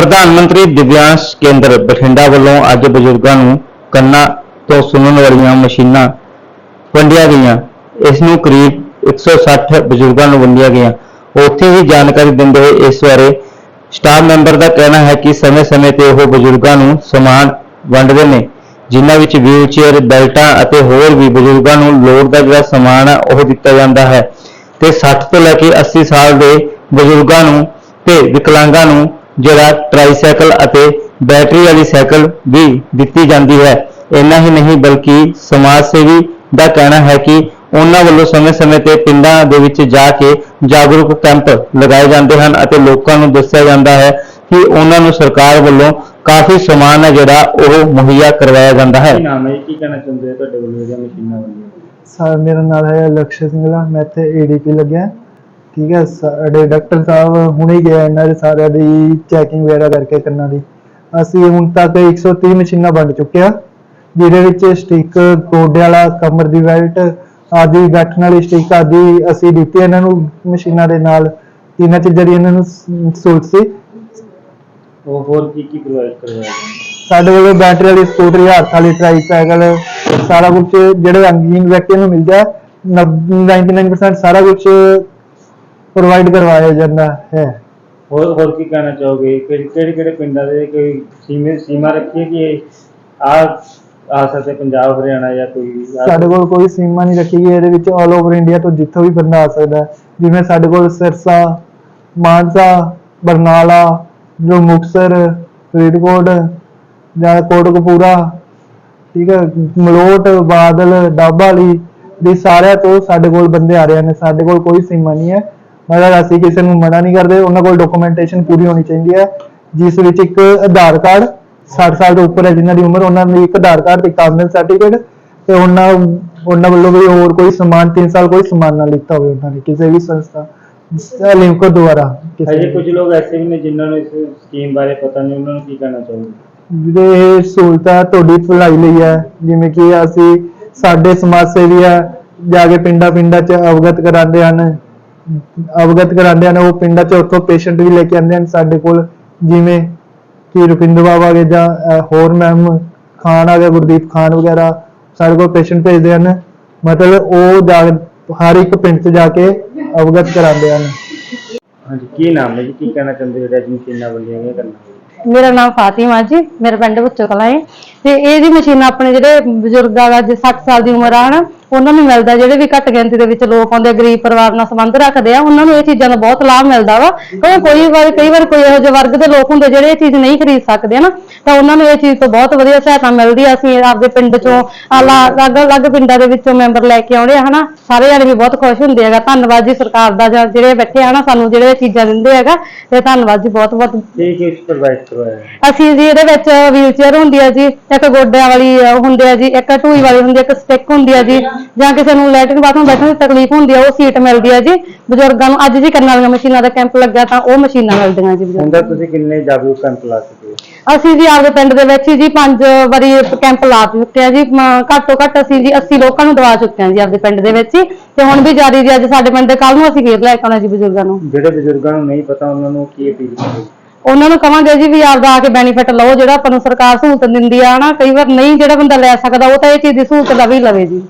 ਪ੍ਰਧਾਨ ਮੰਤਰੀ ਦਿਵਿਆਂਸ਼ ਕੇਂਦਰ ਬਠਿੰਡਾ ਵੱਲੋਂ ਅੱਜ ਬਜ਼ੁਰਗਾਂ ਨੂੰ ਕੰਨਾਂ ਤੋਂ ਸੁਣਨ ਵਾਲੀਆਂ ਮਸ਼ੀਨਾਂ ਵੰਡੀਆਂ ਗਈਆਂ। ਇਸ ਨੂੰ ਕਰੀਬ 160 ਬਜ਼ੁਰਗਾਂ ਨੂੰ ਵੰਡੀਆਂ ਗਈਆਂ। ਉੱਥੇ ਹੀ ਜਾਣਕਾਰੀ ਦਿੰਦੇ ਹੋਏ ਇਸ ਬਾਰੇ ਸਟਾਫ ਮੈਂਬਰ ਦਾ ਕਹਿਣਾ ਹੈ ਕਿ ਸਮੇਂ-ਸਮੇਂ ਤੇ ਉਹ ਬਜ਼ੁਰਗਾਂ ਨੂੰ ਸਮਾਨ ਵੰਡਦੇ ਨੇ, ਜਿਨ੍ਹਾਂ ਵਿੱਚ ਵੀਲਚੇਅਰ, ਬੈਲਟਾਂ ਅਤੇ ਹੋਰ ਵੀ ਬਜ਼ੁਰਗਾਂ ਨੂੰ ਲੋੜ ਦਾ ਜਿਹੜਾ ਸਮਾਨ ਹੈ ਉਹ ਦਿੱਤਾ ਜਾਂਦਾ ਹੈ। ਤੇ 60 ਤੋਂ ਲੈ ਕੇ 80 ਸਾਲ ਦੇ ਬਜ਼ੁਰਗਾਂ ਨੂੰ ਤੇ ਵਿਕਲਾਂਗਾਂ ਨੂੰ ਜਿਹੜਾ ਟ੍ਰਾਈਸਾਈਕਲ ਅਤੇ ਬੈਟਰੀ ਵਾਲੀ ਸਾਈਕਲ ਵੀ ਦਿੱਤੀ ਜਾਂਦੀ ਹੈ। ਇੰਨਾ ਹੀ ਨਹੀਂ ਬਲਕਿ ਸਮਾਜ ਸੇਵੀ ਦਾ ਕਹਿਣਾ ਹੈ ਕਿ ਉਹਨਾਂ ਵੱਲੋਂ ਸਮੇਂ-ਸਮੇਂ ਤੇ ਪਿੰਡਾਂ ਦੇ ਵਿੱਚ ਜਾ ਕੇ ਜਾਗਰੂਕ ਕੈਂਪ ਲਗਾਏ ਜਾਂਦੇ ਹਨ ਅਤੇ ਲੋਕਾਂ ਨੂੰ ਦੱਸਿਆ ਜਾਂਦਾ ਹੈ ਕਿ ਉਹਨਾਂ ਨੂੰ ਸਰਕਾਰ ਵੱਲੋਂ ਕਾਫੀ ਸਮਾਨ ਹੈ ਜਿਹੜਾ ਉਹ ਮੁਹੱਈਆ ਕਰਵਾਇਆ ਜਾਂਦਾ ਹੈ। ਕੀ ਨਾਮ ਹੈ ਜੀ? ਕੀ ਕਹਿਣਾ ਚਾਹੁੰਦੇ ਹੋ ਤੁਹਾਡੇ ਵੱਲੋਂ ਜਿਹੜੀਆਂ ਮਸ਼ੀਨਾਂ ਵੰਡੀਆਂ ਸਰ ਮੇਰਾ ਨਾਮ ਹੈ ਲਕਸ਼य ਸਿੰਘਲਾ ਮੈਂ ਇੱਥੇ ਏਡੀਪੀ ਲੱਗਿਆ। ਠੀਕ ਹੈ ਸਾਡੇ ਡਾਕਟਰ ਸਾਹਿਬ ਹੁਣੇ ਗਏ ਇਹਨਾਂ ਦੇ ਸਾਰਿਆਂ ਦੀ ਚੈਕਿੰਗ ਵਗੈਰਾ ਕਰਕੇ ਕੰਨਾਂ ਦੀ। ਅਸੀਂ ਹੁਣ ਤੱਕ 130 ਮਸ਼ੀਨਾਂ ਵੰਡ ਚੁੱਕੇ ਆ ਜਿਹਦੇ ਵਿੱਚ ਸਟਿਕ ਗੋਡੇ ਵਾਲਾ ਕਮਰ ਦੀ ਬੈਲਟ ਆਦਿ ਬੈਠਣ ਵਾਲੀ ਸਟਿਕ ਆਦਿ ਅਸੀਂ ਦਿੱਤੀ ਇਹਨਾਂ ਨੂੰ ਮਸ਼ੀਨਾਂ ਦੇ ਨਾਲ। ਇਹਨਾਂ ਚੀਜ਼ਾਂ ਦੀ ਇਹਨਾਂ ਨੂੰ ਸ- ਸਹੂਲਤ ਸੀ। ਉਹ ਹੋਰ ਕੀ ਕੀ ਪ੍ਰੋਵਾਈਡ ਕਰਵਾਇਆ? ਸਾਡੇ ਕੋਲ ਬੈਟਰੀ ਵਾਲੀ ਸਕੂਟਰੀ ਹੱਥ ਵਾਲੀ ਟ੍ਰਾਈਸਾਈਕਲ ਸਾਰਾ ਕੁਝ ਜਿਹੜੇ ਅੰਗਹੀਨ ਵਿਅਕਤੀ ਨੂੰ ਮਿਲਦਾ ਹੈ, ਨੱਬ- 99% ਸਾਰਾ ਕੁਝ ਪ੍ਰੋਵਾਈਡ ਕਰਵਾਇਆ ਜਾਂਦਾ ਹੈ। ਹੋਰ ਹੋਰ ਕੀ ਕਹਿਣਾ ਚਾਹੋਗੇ? ਕਿਹੜੇ ਕਿਹੜੇ ਕਿਹੜੇ ਪਿੰਡਾਂ ਦੇ ਕੋਈ ਸੀਮੇ ਸੀਮਾ ਰੱਖੀ ਹੈ ਕਿ ਆ ਆ ਸਕਦੇ ਪੰਜਾਬ ਹਰਿਆਣਾ ਜਾਂ ਕੋਈ ਵੀ ਆ ਸਾਡੇ ਕੋਲ ਕੋਈ ਸੀਮਾ ਨਹੀਂ ਰੱਖੀ ਗਈ ਇਹਦੇ ਵਿੱਚ ਆਲ ਓਵਰ ਇੰਡੀਆ ਤੋਂ ਜਿੱਥੋਂ ਵੀ ਬੰਦਾ ਆ ਸਕਦਾ ਹੈ। ਜਿਵੇਂ ਸਾਡੇ ਕੋਲ ਸਿਰਸਾ ਮਾਨਸਾ ਬਰਨਾਲਾ ਜੋ ਮੁਕਤਸਰ ਫਰੀਦਕੋਟ ਜਾਂ ਕੋਟਕਪੂਰਾ ਠੀਕ ਹੈ ਮਲੋਟ ਬਾਦਲ ਡਾਬਾਲੀ ਦੀ ਸਾਰਿਆਂ ਤੋਂ ਸਾਡੇ ਕੋਲ ਬੰਦੇ ਆ ਰਹੇ ਨੇ। ਸਾਡੇ ਕੋਲ ਕੋਈ ਸੀਮਾ ਨਹੀਂ ਹੈ। ਮਗਰ ਅਸੀਂ ਕਿਸੇ ਨੂੰ ਮਨਾ ਨਹੀਂ ਕਰਦੇ ਉਹਨਾਂ ਕੋਲ ਡਾਕੂਮੈਂਟੇਸ਼ਨ ਪੂਰੀ ਹੋਣੀ ਚਾਹੀਦੀ ਹੈ ਜਿਸ ਵਿੱਚ ਇੱਕ ਆਧਾਰ ਕਾਰਡ 60 ਸਾਲ ਤੋਂ ਉੱਪਰ ਹੈ ਜਿਨ੍ਹਾਂ ਦੀ ਉਮਰ ਉਹਨਾਂ ਲਈ ਇੱਕ ਆਧਾਰ ਕਾਰਡ ਤੇ ਇੱਕ ਆਮਦਨ ਸਰਟੀਫਿਕੇਟ ਤੇ ਉਹਨਾਂ ਉਹਨਾਂ ਵੱਲੋਂ ਵੀ ਹੋਰ ਕੋਈ ਸਮਾਨ 3 ਸਾਲ ਕੋਈ ਸਮਾਨ ਨਾ ਲਿੱਤਾ ਹੋਵੇ ਉਹਨਾਂ ਨੇ ਕਿਸੇ ਵੀ ਸੰਸਥਾ ਲਿੰਕ ਦੁਆਰਾ ਅਜੇ ਕੁਝ ਲੋਕ ਐਸੇ ਵੀ ਨੇ ਜਿਨ੍ਹਾਂ ਨੂੰ ਇਸ ਸਕੀਮ ਬਾਰੇ ਪਤਾ ਨਹੀਂ ਉਹਨਾਂ ਨੂੰ ਕੀ ਕਹਿਣਾ ਜਿਹੜੇ ਇਹ ਸਹੂਲਤਾਂ ਤੁਹਾਡੀ ਭਲਾਈ ਲਈ ਹੈ ਜਿਵੇਂ ਕਿ ਅਸੀਂ ਸਾਡੇ ਸਮਾਜ ਸੇਵੀ ਆ ਜਾ ਕੇ ਪਿੰਡਾਂ ਪਿੰਡਾਂ 'ਚ ਅਵਗਤ ਕਰਾਉਂਦੇ ਹਨ ਅਵਗਤ ਕਰਾਉਂਦੇ ਹਨ ਉਹ ਪਿੰਡਾਂ 'ਚ ਉੱਥੋਂ ਪੇਸ਼ੈਂਟ ਵੀ ਲੈ ਕੇ ਆਉਂਦੇ ਹਨ ਸਾਡੇ ਕੋਲ ਜਿਵੇਂ ਕਿ ਰੁਪਿੰਦਰ ਬਾਬਾ ਗਏ ਜਾਂ ਹੋਰ ਮੈਮ ਖਾਨ ਆ ਗਿਆ ਗੁਰਦੀਪ ਖਾਨ ਵਗੈਰਾ ਸਾਡੇ ਕੋਲ ਪੇਸ਼ੈਂਟ ਭੇਜਦੇ ਹਨ। ਮਤਲਬ ਉਹ ਜਾ ਹਰ ਇੱਕ ਪਿੰਡ 'ਚ ਜਾ ਕੇ ਅਵਗਤ ਕਰਾਉਂਦੇ ਹਨ। ਹਾਂਜੀ ਕੀ ਨਾਮ ਹੈ ਜੀ? ਕੀ ਕਹਿਣਾ ਚਾਹੁੰਦੇ ਹੋ? ਅੱਜ ਮਸ਼ੀਨਾਂ ਵੰਡੀਆਂ ਗਈਆਂ ਕਰਨਾ ਮੇਰਾ ਨਾਮ ਫਾਤਿਮਾ ਜੀ ਮੇਰਾ ਪਿੰਡ ਬੁੱਚੋ ਕਲਾਂ ਹੈ। ਤੇ ਇਹ ਜੀ ਮਸ਼ੀਨ ਆਪਣੇ ਜਿਹੜੇ ਬਜ਼ੁਰਗਾਂ ਦਾ ਜੇ 60 ਸਾਲ ਦੀ ਉਮਰ ਆ ਉਹਨਾਂ ਨੂੰ ਮਿਲਦਾ ਜਿਹੜੇ ਵੀ ਘੱਟ ਗਿਣਤੀ ਦੇ ਵਿੱਚ ਲੋਕ ਆਉਂਦੇ ਆ, ਗਰੀਬ ਪਰਿਵਾਰ ਨਾਲ ਸੰਬੰਧ ਰੱਖਦੇ ਆ ਉਹਨਾਂ ਨੂੰ ਇਹ ਚੀਜ਼ਾਂ ਦਾ ਬਹੁਤ ਲਾਭ ਮਿਲਦਾ ਵਾ। ਕਿਉਂਕਿ ਕੋਈ ਵਾਰ ਕਈ ਵਾਰ ਕੋਈ ਇਹੋ ਜਿਹੇ ਵਰਗ ਦੇ ਲੋਕ ਹੁੰਦੇ ਜਿਹੜੇ ਇਹ ਚੀਜ਼ ਨਹੀਂ ਖਰੀਦ ਸਕਦੇ ਨਾ ਤਾਂ ਉਹਨਾਂ ਨੂੰ ਇਹ ਚੀਜ਼ ਤੋਂ ਬਹੁਤ ਵਧੀਆ ਸਹਾਇਤਾ ਮਿਲਦੀ ਆ। ਅਸੀਂ ਆਪਦੇ ਪਿੰਡ ਚੋਂ ਅਲੱਗ-ਅਲੱਗ ਪਿੰਡਾਂ ਦੇ ਵਿੱਚੋਂ ਮੈਂਬਰ ਲੈ ਕੇ ਆਉਣੇ ਆ ਹਨਾ? ਸਾਰੇ ਜਾਣੇ ਵੀ ਬਹੁਤ ਖੁਸ਼ ਹੁੰਦੇ ਹੈਗਾ ਧੰਨਵਾਦ ਜੀ ਸਰਕਾਰ ਦਾ ਜਾਂ ਜਿਹੜੇ ਬੈਠੇ ਆ ਨਾ ਸਾਨੂੰ ਜਿਹੜੇ ਚੀਜ਼ਾਂ ਦਿੰਦੇ ਹੈਗਾ ਤੇ ਧੰਨਵਾਦ ਜੀ ਬਹੁਤ ਬਹੁਤ। ਕੀ ਕੀ ਪ੍ਰੋਵਾਈਡ ਕਰਵਾਇਆ? ਹੈ? ਅਸੀਂ ਜੀ ਇਹਦੇ ਵਿੱਚ ਵੀਲਚੇਅਰ ਹੁੰਦੀ ਹੈ ਜੀ ਇੱਕ ਗੋਡਿਆਂ ਵਾਲੀ ਹੁੰਦੀ ਹੈ ਜੀ ਇੱਕ ਢੂਈ ਵਾਲੀ ਹੁੰਦੀ ਹੈ ਇੱਕ ਸਟਿੱਕ ਹੁੰਦੀ ਹੈ ਜੀ। ਜਾਂ ਕਿਸੇ ਨੂੰ ਲੈਟਰਿਨ ਬਾਥਰੂਮ ਬੈਠਣ ਦੀ ਤਕਲੀਫ ਹੁੰਦੀ ਹੈ ਉਹ ਸੀਟ ਮਿਲਦੀ ਹੈ ਜੀ। ਬਜ਼ੁਰਗਾਂ ਨੂੰ ਅੱਜ ਜੀ ਕਰਨ ਵਾਲੀਆਂ ਮਸ਼ੀਨਾਂ ਦਾ ਕੈਂਪ ਲੱਗਿਆ ਤਾਂ ਉਹ ਮਸ਼ੀਨਾਂ ਮਿਲਦੀਆਂ ਜੀ ਬਜ਼ੁਰਗਾਂ ਤੱਕ ਤੁਸੀਂ ਕਿੰਨੇ ਜਾਗਰੂਕ ਕੈਂਪ ਲਾ ਚੁੱਕੇ ਹੋ। ਅਸੀਂ ਜੀ ਆਪਦੇ ਪਿੰਡ ਦੇ ਵਿੱਚ ਹੀ ਜੀ ਪੰਜ ਵਾਰੀ ਕੈਂਪ ਲਾ ਚੁੱਕੇ ਹਾਂ ਜੀ। ਮ, ਘੱਟ ਤੋਂ ਘੱਟ ਅਸੀਂ ਜੀ 80 ਲੋਕਾਂ ਨੂੰ ਦਵਾ ਚੁੱਕੇ ਹਾਂ ਜੀ ਆਪਦੇ ਪਿੰਡ ਦੇ ਵਿੱਚ ਹੀ। ਤੇ ਹੁਣ ਵੀ ਜਾਰੀ ਜੀ ਅੱਜ ਸਾਡੇ ਪਿੰਡ ਦੇ ਕੱਲ ਨੂੰ ਅਸੀਂ ਫੇਰ ਲੈ ਕੇ ਆਉਣਾ ਜੀ ਬਜ਼ੁਰਗਾਂ ਨੂੰ। ਜਿਹੜੇ ਬਜ਼ੁਰਗਾਂ ਨੂੰ ਨਹੀਂ ਪਤਾ ਉਹਨਾਂ ਨੂੰ ਕੀ ਅਪੀਲ ਕਰੋਗੇ? ਉਹਨਾਂ ਨੂੰ ਕਵਾਂਗੇ ਜੀ ਵੀ ਆਪਦਾ ਆ ਕੇ ਬੈਨੀਫਿਟ ਲਓ ਜਿਹੜਾ ਆਪਾਂ ਨੂੰ ਸਰਕਾਰ ਸਹੂਲਤ ਦਿੰਦੀ ਆ ਨਾ ਕਈ ਵਾਰ ਨਹੀਂ ਜਿਹੜਾ ਬੰਦਾ ਲੈ ਸਕਦਾ ਉਹ ਤਾਂ ਇਹ ਚੀਜ਼ ਦੀ ਸਹੂਲਤ ਲਵੇ ਹੀ ਲਵੇ ਜੀ।